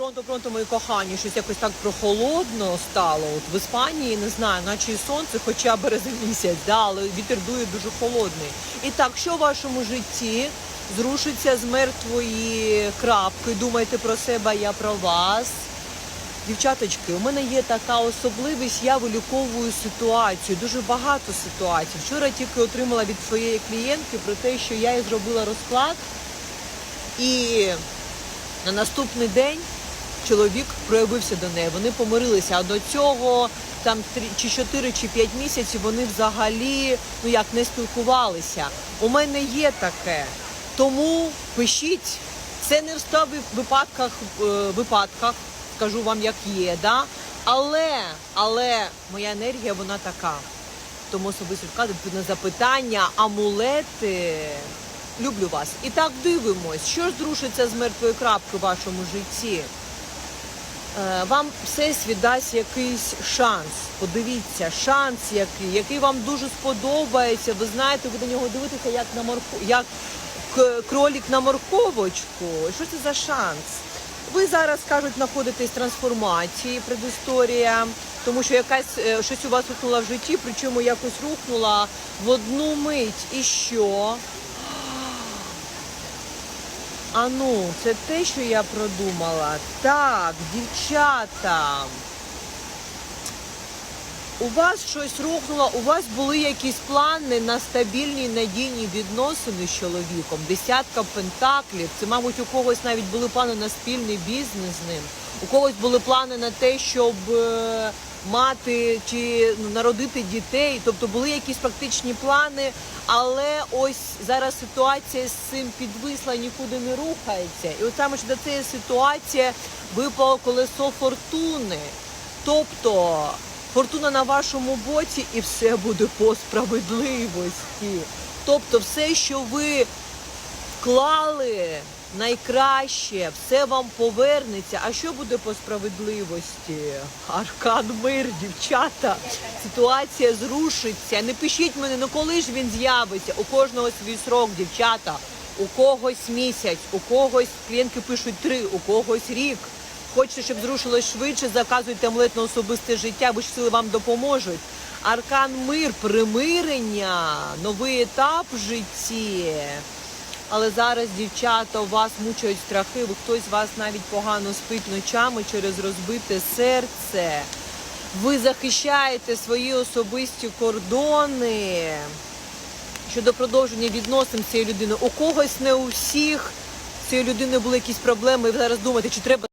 Пронто, пронто, мої кохані, щось якось так прохолодно стало. От в Іспанії не знаю, наче сонце, хоча березень місяць, да, але вітер дує дуже холодний. І так, що в вашому житті зрушиться з мертвої крапки? Думайте про себе, я про вас. Дівчаточки, у мене є така особливість, я вилюковую ситуацію, дуже багато ситуацій. Вчора тільки отримала від своєї клієнтки про те, що я їй зробила розклад, і на наступний день чоловік проявився до неї. Вони помирилися. А до цього там три чи чотири чи п'ять місяців вони взагалі ну як не спілкувалися. У мене є таке. Тому пишіть. Це не в 100 випадках, е, випадках, скажу вам, як є, да? але, але моя енергія вона така. Тому особисто вказую на запитання, амулети. Люблю вас. І так дивимось, що ж зрушиться з мертвої крапки в вашому житті. Е, Вам всесвіт дасть якийсь шанс. Подивіться, шанс який, який вам дуже сподобається. Ви знаєте, ви до нього дивитеся як на морку, як кролік на морковочку. Що це за шанс? Ви зараз кажуть, знаходитесь в трансформації, предісторія, тому що якась е, щось у вас рухнуло в житті, причому якось рухнула в одну мить. І що? А ну, це те, що я продумала. Так, дівчата. У вас щось рухнуло, у вас були якісь плани на стабільні надійні відносини з чоловіком. Десятка пентаклів. Це, мабуть, у когось навіть були плани на спільний бізнес з ним. У когось були плани на те, щоб е, мати чи ну, народити дітей. Тобто були якісь практичні плани, але ось зараз ситуація з цим підвисла, нікуди не рухається. І от саме ж до цієї ситуації випало колесо фортуни. Тобто фортуна на вашому боці і все буде по справедливості. Тобто, все, що ви вклали найкраще, все вам повернеться. А що буде по справедливості? Аркан мир, дівчата. Ситуація зрушиться. Не пишіть мене, ну коли ж він з'явиться? У кожного свій срок, дівчата. У когось місяць, у когось клієнтки пишуть три, у когось рік. Хочете, щоб зрушилось швидше, заказуйте амулет на особисте життя, бо ж сили вам допоможуть. Аркан мир, примирення, новий етап в житті. Але зараз, дівчата, вас мучають страхи, бо хтось з вас навіть погано спить ночами через розбите серце. Ви захищаєте свої особисті кордони щодо продовження відносин цієї людини. У когось не у всіх цієї людини були якісь проблеми, і ви зараз думаєте, чи треба